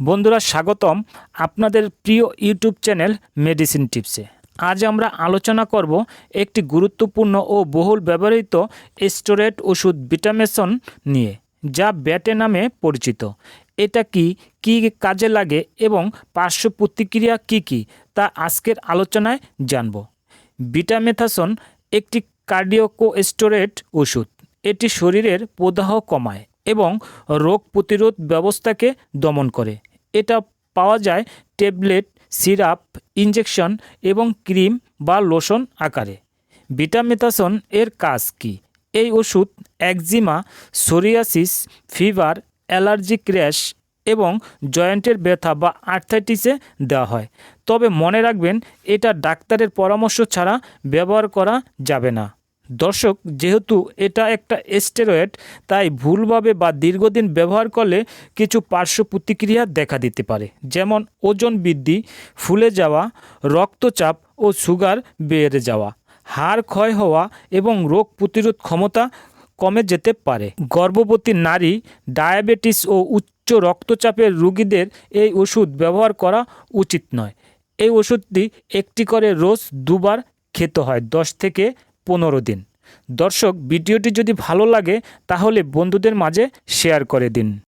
বন্ধুরা স্বাগতম আপনাদের প্রিয় ইউটিউব চ্যানেল মেডিসিন টিপসে। আজ আমরা আলোচনা করব একটি গুরুত্বপূর্ণ ও বহুল ব্যবহৃত স্টোরেট ওষুধ ভিটামেশন নিয়ে, যা ব্যাটে নামে পরিচিত। এটা কি কি কাজে লাগে এবং পার্শ্ব প্রতিক্রিয়া কী কী, তা আজকের আলোচনায় জানব। বিটামেথাসন একটি কার্ডিওকোস্টোরেট ওষুধ। এটি শরীরের প্রদাহ কমায় এবং রোগ প্রতিরোধ ব্যবস্থাকে দমন করে। এটা পাওয়া যায় ট্যাবলেট, সিরাপ, ইনজেকশন এবং ক্রিম বা লোশন আকারে। বিটামেথাসন এর কাজ কি? এই ওষুধ eczema, psoriasis, fever allergic rash এবং জয়েন্টের ব্যথা বা আর্থাইটিসে দেওয়া হয়। তবে মনে রাখবেন, এটা ডাক্তারের পরামর্শ ছাড়া ব্যবহার করা যাবে না। দর্শক, যেহেতু এটা একটা স্টেরয়েড, তাই ভুলভাবে বা দীর্ঘদিন ব্যবহার করলে কিছু পার্শ্ব প্রতিক্রিয়া দেখা দিতে পারে। যেমন ওজন বৃদ্ধি, ফুলে যাওয়া, রক্তচাপ ও সুগার বেড়ে যাওয়া, হাড় ক্ষয় হওয়া এবং রোগ প্রতিরোধ ক্ষমতা কমে যেতে পারে। গর্ভবতী নারী, ডায়াবেটিস ও উচ্চ রক্তচাপের রোগীদের এই ওষুধ ব্যবহার করা উচিত নয়। এই ওষুধটি একটি করে রোজ দুবার খেতে হয়, দশ থেকে পনেরো দিন। দর্শক ভিডিওটি যদি ভালো লাগে তাহলে বন্ধুদের মাঝে শেয়ার করে দিন।